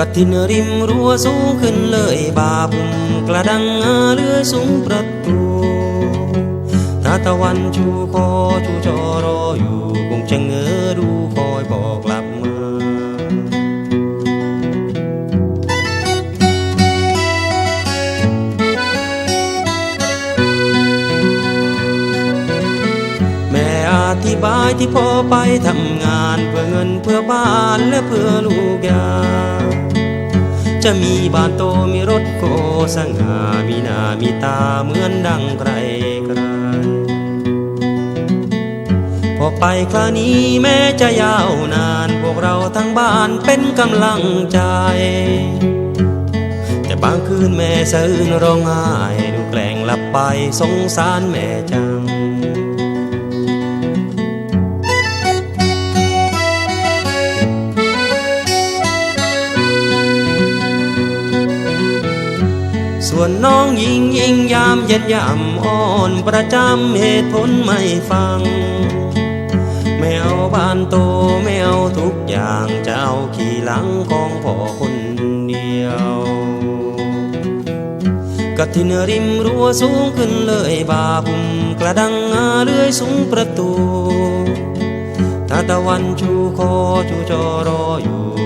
กทินริมรั้วสูงขึ้นเลยบาบุมกระดังอาเรือสูงประตูถ้าตะวันชูคอชูจอรออยู่คงจะเงอดูคอยบอกกลับมาแม่อธิบายที่พ่อไปทำงานเพื่อเงินเพื่อบ้านและเพื่อลูกยา จะมีบ้านโตมีรถโกสง่ามีหน้ามีตาเหมือนดังใครใครพอไปคราวนี้แม้จะยาวนาน พวกเราทั้งบ้านเป็นกำลังใจ แต่บางคืนแม่สะอื้นร้องไห้ดูแกล้งหลับไปสงสารแม่จัง ส่วนน้องยิงยิงยามเย็นยามอ่อนประจำเหตุผลไม่ฟัง ไม่เอาบ้านโตไม่เอาทุกอย่างจะเอาขี่หลังของพ่อคนเดียวกทินริมรั้วสูงขึ้นเลยบาบุมกระดังอาเลื่อยสูงประตู ถ้าตะวันชูคอชูจอรออยู่